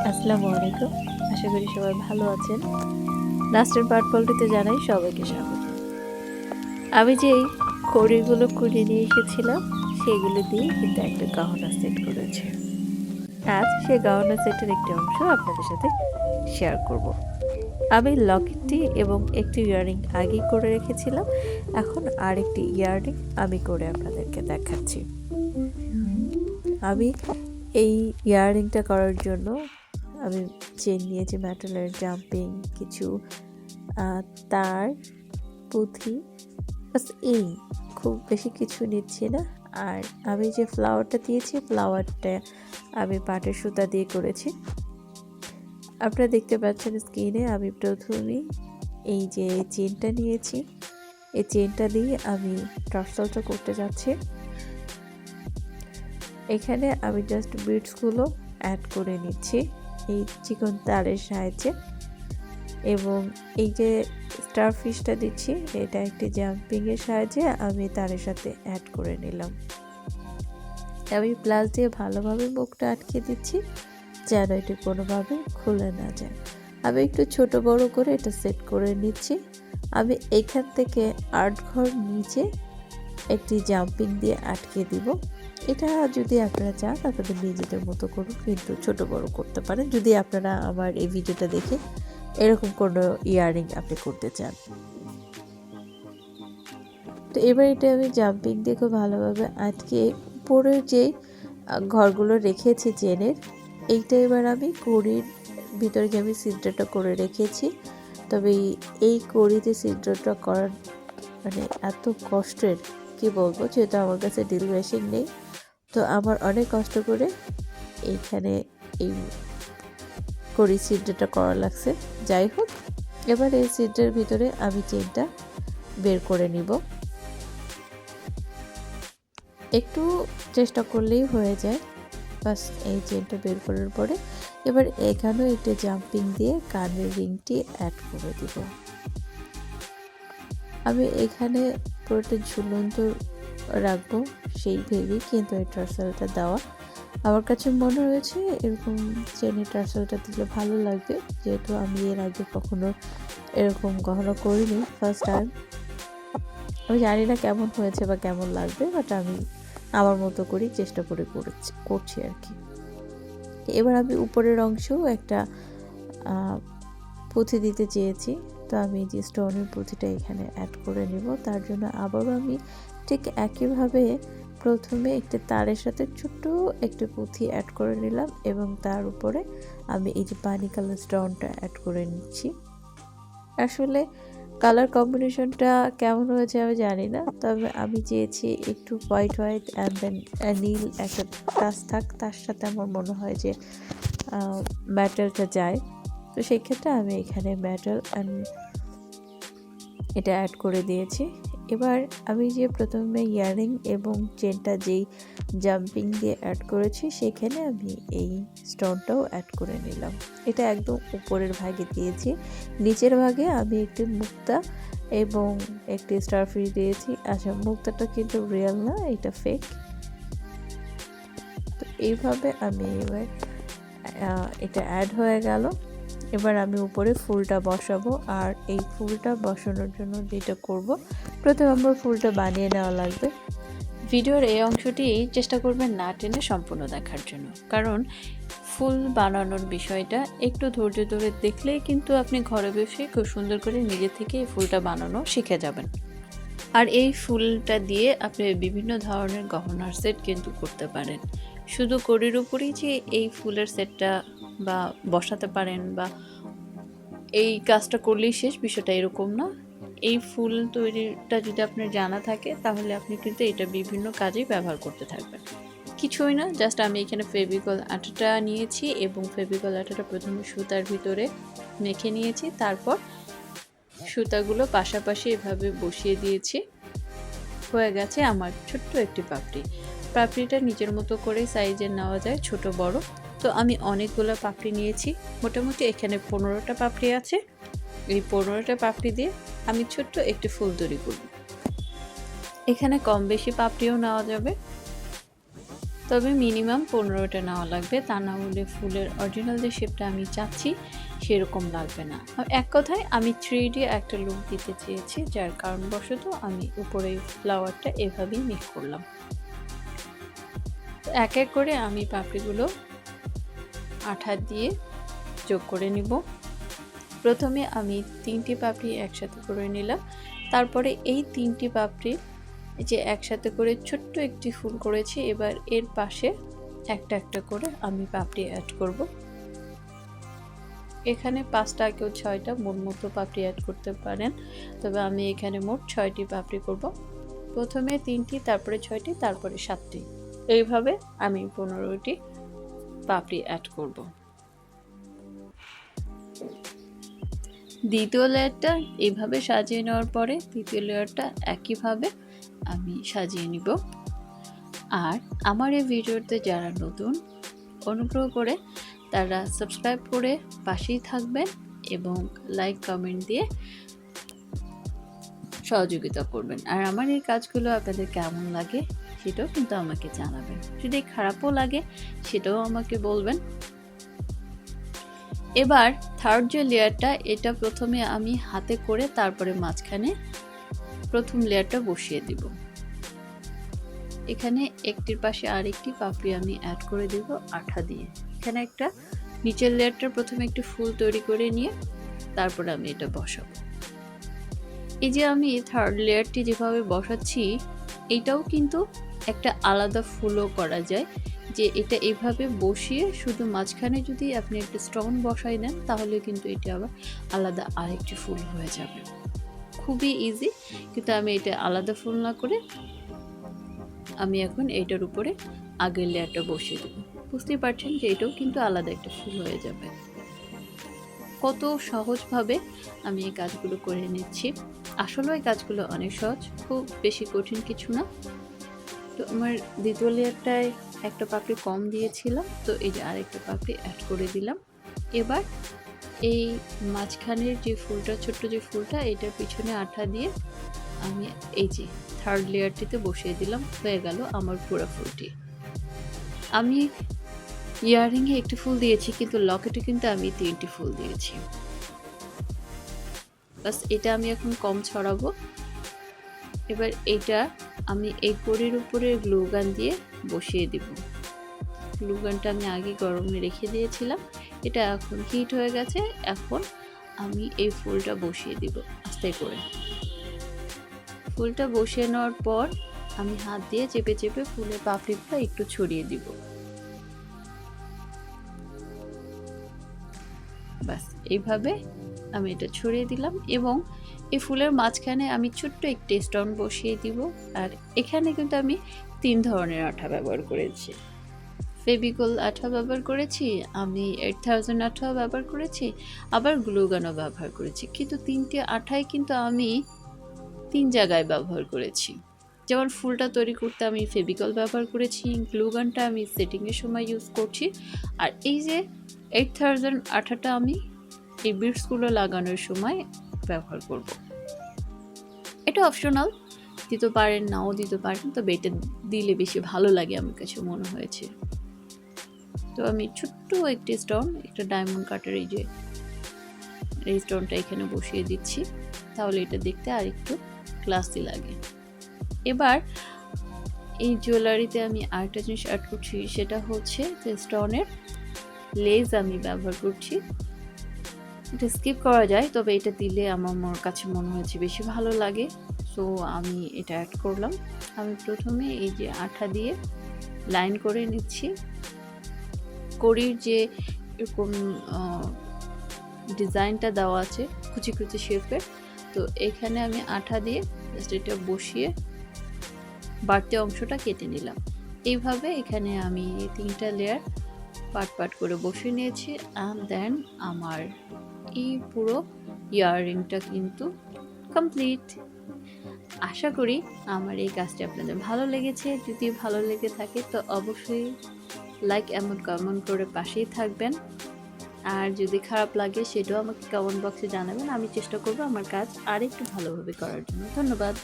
আসসালামু আলাইকুম। আশা করি সবাই ভালো আছেন। লাস্টের পার্ট পল্টিতে জানাই সবাইকে স্বাগত। আমি যেই কড়িগুলো কুড়িয়ে নিয়ে এসেছিলাম, সেগুলো দিয়ে কিন্তু একটা গহনা সেট করেছে। আজ সেই গহনা সেটের একটি অংশ আপনাদের সাথে শেয়ার করব। আমি লকেটটি এবং একটি ইয়াররিং আগেই করে রেখেছিলাম, এখন আরেকটি ইয়াররিং আমি করে আপনাদেরকে দেখাচ্ছি। আমি এই ইয়াররিংটা করার জন্য আমি চেন নিয়েছি মেটালের জাম্পিং কিছু তার পুঁথি, বাস এই, খুব বেশি কিছু নিচ্ছি না। আর আমি যে ফ্লাওয়ারটা দিয়েছি ফ্লাওয়ারটা আমি পাটের সুতা দিয়ে করেছি। আপনারা দেখতে পাচ্ছেন স্ক্রিনে আমি প্রথমেই এই যে চেনটা নিয়েছি। এই চেনটা দিয়ে আমি টর্সলটা করতে যাচ্ছি। এখানে আমি জাস্ট বিটসগুলো অ্যাড করে নিচ্ছি। এই চিকন তারের সাহায্যে। এবং এই যে স্টার ফিশটা দিচ্ছি, এটা একটি জাম্পিংয়ের সাহায্যে আমি তারের সাথে অ্যাড করে নিলাম। আমি প্লাস দিয়ে ভালোভাবে মুখটা আটকে দিচ্ছি, যেন এটি কোনোভাবে খুলে না যায়। আমি একটু ছোট বড় করে এটা সেট করে নিচ্ছি। আমি এখান থেকে আট ঘর নিচে একটি জাম্পিং দিয়ে আটকে দিব। এটা যদি আপনারা চান, আপনাদের নিজেদের মতো করুন, কিন্তু ছোট বড় করতে পারেন। যদি আপনারা আমার এই ভিডিওটা দেখে এরকম কোনো ইয়াররিং আপনি করতে চান। তো এবার এটা আমি জাম্পিং দিয়ে খুব ভালোভাবে আটকে উপরের যে ঘরগুলো রেখেছি চেনের, এইটা এবার আমি কড়ির ভিতরে যে আমি সিদ্রটা করে রেখেছি। তবে এই- কড়িতে সিদ্রটা করার মানে এত কষ্টের, কি বলব যেহেতু আমার কাছে ড্রিল মেশিন নেই। তো আমার অনেক কষ্ট করে এইখানে এই করি সিডটা করা লাগছে। যাই হোক, এবার এই সিডের ভিতরে আমি চেনটা বের করে নিব। একটু চেষ্টা করলেই হয়ে যায়। বাস, এই চেনটা বের করার পরে এবার এখানেও একটা জাম্পিং দিয়ে কানের রিংটি অ্যাড করে দিব। আমি এখানে পুরোটা ঝুলন্ত রাখব সেই ভেবেই, কিন্তু এই টার্সেলটা দেওয়া। আমার কাছে মনে হয়েছে এরকম চেনের টার্সেলটা দিলে ভালো লাগবে যেহেতু আমি এর আগে কখনো এরকম গহনা করিনি ফার্স্ট টাইম আমি জানি না কেমন হয়েছে বা কেমন লাগবে বাট আমি আমার মতো করেই চেষ্টা করে করেছি, করছি আর কি। এবার আমি উপরের অংশেও একটা পুঁথি দিতে চেয়েছি। তো আমি যে স্টোনের পুঁথিটা এখানে অ্যাড করে নিব, তার জন্য আবারও আমি ঠিক একইভাবে প্রথমে একটি তারের সাথে ছোট্ট একটি পুঁথি অ্যাড করে নিলাম এবং তার উপরে আমি এই যে পানি কালার স্টোনটা অ্যাড করে নিচ্ছি। আসলে কালার কম্বিনেশনটা কেমন হয়েছে আমি জানি না, তবে আমি চেয়েছি একটু হোয়াইট হোয়াইট অ্যান্ড দেন নীল একটা টাচ থাক, তার সাথে আমার মনে হয় যে ম্যাটেলটা যায়। তো সেই ক্ষেত্রে আমি এখানে মেটাল অ্যান্ড এটা অ্যাড করে দিয়েছি। এবার আমি যে প্রথমে ইয়ারিং এবং চেনটা যেই জাম্পিং দিয়ে অ্যাড করেছি, সেখানে আমি এই স্টোনটাও অ্যাড করে নিলাম। এটা একদম উপরের ভাগে দিয়েছি। নিচের ভাগে আমি একটি মুক্তা এবং একটি স্টার ফিশ দিয়েছি। আচ্ছা মুক্তাটা কিন্তু রিয়েল না, এটা ফেক তো এইভাবে আমি এবার এটা অ্যাড হয়ে গেল। এবার আমি উপরে ফুলটা বসাবো। আর এই ফুলটা বসানোর জন্য যেটা করব প্রথমে আমার ফুলটা বানিয়ে নেওয়া লাগবে। ভিডিওর এই অংশটি চেষ্টা করবেন না টেনে সম্পূর্ণ দেখার জন্য। কারণ ফুল বানানোর বিষয়টা একটু ধৈর্য ধরে দেখলেই কিন্তু আপনি ঘরে বসে খুব সুন্দর করে নিজে থেকে ফুলটা বানানো শিখে যাবেন। আর এই ফুলটা দিয়ে আপনি বিভিন্ন ধরনের গহনার সেট কিন্তু করতে পারেন। শুধু কড়ির উপরেই যে এই ফুলের সেটটা বা বসাতে পারেন বা এই কাজটা করলেই শেষ বিষয়টা এরকম না। এই ফুল তৈরিটা যদি আপনার জানা থাকে, তাহলে আপনি কিন্তু এটা বিভিন্ন কাজেই ব্যবহার করতে থাকবেন। কিছুই না, জাস্ট আমি এখানে ফেভিকল আটাটা নিয়েছি এবং ফেভিকল আটাটা প্রথমে সুতার ভিতরে মেখে নিয়েছি, তারপর সুতাগুলো পাশাপাশি এভাবে বসিয়ে দিয়েছি। হয়ে গেছে আমার ছোট্ট একটি পাপড়ি। পাপড়িটা নিজের মতো করে সাইজের নেওয়া যায়, ছোট, বড়। তো আমি অনেকগুলো পাপড়ি নিয়েছি। মোটামুটি এখানে পনেরোটা পাপড়ি আছে। এই পনেরোটা পাপড়ি দিয়ে আমি ছোট্ট একটি ফুল তৈরি করব। এখানে কম বেশি পাপড়িও নেওয়া যাবে। তবে মিনিমাম পনেরোটা নেওয়া লাগবে। তা না হলে ফুলের অরিজিনাল যে শেপটা আমি চাচ্ছি, সেরকম লাগবে না। এক কথায়, আমি থ্রি একটা লুক দিতে চেয়েছি, যার কারণবশত আমি উপরে ফ্লাওয়ারটা এভাবেই মেক করলাম। এক এক করে আমি পাপড়িগুলো আঠা দিয়ে যোগ করে নিব। প্রথমে আমি তিনটি পাপড়ি একসাথে করে নিলাম। তারপরে এই তিনটি পাপড়ি যে একসাথে করে ছোট্ট একটি ফুল করেছি, এবার এর পাশে একটা একটা করে আমি পাপড়ি অ্যাড করব। এখানে পাঁচটা কেউ ছয়টা মন মতো পাপড়ি অ্যাড করতে পারেন, তবে আমি এখানে মোট ছয়টি পাপড়ি করব। প্রথমে তিনটি, তারপরে ছয়টি, তারপরে সাতটি। এইভাবে আমি পনেরোটি পাপড়ি অ্যাড করব। দ্বিতীয় লেয়ারটা এইভাবে সাজিয়ে নেওয়ার পরে তৃতীয় লেয়ারটা একইভাবে আমি সাজিয়ে নিব। আর আমার এই ভিডিওতে যারা নতুন, অনুগ্রহ করে তারা সাবস্ক্রাইব করে পাশেই থাকবেন এবং লাইক, কমেন্ট দিয়ে সহযোগিতা করবেন। আর আমার এই কাজগুলো আপনাদের কেমন লাগে সেটাও কিন্তু আমাকে জানাবেন। যদি খারাপও লাগে সেটাও আমাকে বলবেন। এবার থার্ড যে লেয়ারটা এটা প্রথমে আমি হাতে করে তারপরে মাঝখানে প্রথম লেয়ারটা বসিয়ে দিব। এখানে একটির পাশে আরেকটি পাপড়ি আমি অ্যাড করে দিব আঠা দিয়ে। এখানে একটা নিচের লেয়ারটা প্রথমে একটু ফুল তৈরি করে নিয়ে তারপরে আমি এটা বসাবো। এই যে আমি থার্ড লেয়ারটি যেভাবে বসাচ্ছি, এটাও কিন্তু একটা আলাদা ফুলও করা যায়। যে এটা এভাবে বসিয়ে শুধু মাঝখানে যদি আপনি একটা স্টোন বসাই দেন তাহলে কিন্তু এটা আবার আলাদা আরেকটি ফুল হয়ে যাবে। খুবই ইজি কিন্তু আমি এটা আলাদা ফুল না করে আমি এখন এইটার উপরে আগের লেয়ারটা বসিয়ে দেবো। বুঝতেই পারছেন যে এটাও কিন্তু আলাদা একটা ফুল হয়ে যাবে। কত সহজভাবে আমি এই কাজগুলো করে নিচ্ছি। আসলে এই কাজগুলো অনেক সহজ, খুব বেশি কঠিন কিছু না। তো আমার দ্বিতীয় লেয়ারটায় একটা পাপড়ি কম দিয়েছিলাম, তো এই যে আরেকটা পাপড়ি অ্যাড করে দিলাম। এবার এই মাঝখানের যে ফুলটা, ছোট্ট যে ফুলটা, এটার পিছনে আঠা দিয়ে আমি এই যে থার্ড লেয়ারটিতে বসিয়ে দিলাম, হয়ে গেল আমার পুরো ফুলটি। আমি ইয়াররিংয়ে একটি ফুল দিয়েছি, কিন্তু লকেটে কিন্তু আমি তিনটি ফুল দিয়েছি। বাস এটা আমি এখন কম ছড়াবো। এবার এটা আমি এই কড়ির উপরে গ্লুগান দিয়ে বসিয়ে দিব। গ্লুগানটা আমি আগে গরমে রেখে দিয়েছিলাম। এটা এখন হিট হয়ে গেছে। এখন আমি এই ফুলটা বসিয়ে দিব আস্তে করে। ফুলটা বসিয়ে নেওয়ার পর আমি হাত দিয়ে চেপে চেপে ফুলের পাপড়িটা একটু ছড়িয়ে দিব। ব্যাস, এইভাবে আমি এটা ছড়িয়ে দিলাম এবং এই ফুলের মাঝখানে আমি ছোট্ট একটি স্টোন বসিয়ে দিব। আর এখানে কিন্তু আমি তিন ধরনের আঠা ব্যবহার করেছি। ফেবিকল আঠা ব্যবহার করেছি, আমি এইট থাউজেন্ড আঠাও ব্যবহার করেছি, আবার গ্লুগানও ব্যবহার করেছি। কিন্তু তিনটে আঠাই কিন্তু আমি তিন জায়গায় ব্যবহার করেছি। যেমন ফুলটা তৈরি করতে আমি ফেবিকল ব্যবহার করেছি, গ্লুগানটা আমি সেটিংয়ের সময় ইউজ করছি। আর এই যে এইট থাউজেন্ড আঠাটা আমি এই বিটসগুলো লাগানোর সময় ব্যবহার করব। এটা অপশনাল, দিতে পারেন, নাও দিতে পারেন, তবে এটা দিলে বেশি ভালো লাগে আমার কাছে মনে হয়েছে। তো আমি ছোট্ট একটি স্টোন, একটা ডায়মন্ড কাটার এই যে, এই স্টোনটা এখানে বসিয়ে দিচ্ছি, তাহলে এটা দেখতে আর একটু ক্লাসি লাগে। এবার এই জুয়েলারিতে আমি আরেকটা জিনিস অ্যাড করছি, সেটা হচ্ছে যে স্টোনের লেজ আমি ব্যবহার করছি। এটা স্কিপ করা যায়, তবে এটা দিলে আমার মোর কাছে মনে হয়েছে বেশি ভালো লাগে। সো আমি এটা অ্যাড করলাম। আমি প্রথমে এই যে আঠা দিয়ে লাইন করে নিচ্ছি। কড়ির যে এরকম ডিজাইনটা দেওয়া আছে, কুচি কুচি শেপের তো এখানে আমি আঠা দিয়ে জাস্ট এটা বসিয়ে বাড়তি অংশটা কেটে নিলাম। এইভাবে এখানে আমি তিনটা লেয়ার পাট পাট করে বসিয়ে নিয়েছি অ্যান্ড দেন আমার এই পুরো ইয়াররিংটা কিন্তু কমপ্লিট আশা করি আমার এই কাজটি আপনাদের ভালো লেগেছে। যদি ভালো লেগে থাকে তো অবশ্যই লাইক এমন কমেন্ট করে পাশেই থাকবেন। আর যদি খারাপ লাগে সেটাও আমাকে কমেন্ট বক্সে জানাবেন। আমি চেষ্টা করব আমার কাজ আরেকটু ভালোভাবে করার জন্য। ধন্যবাদ।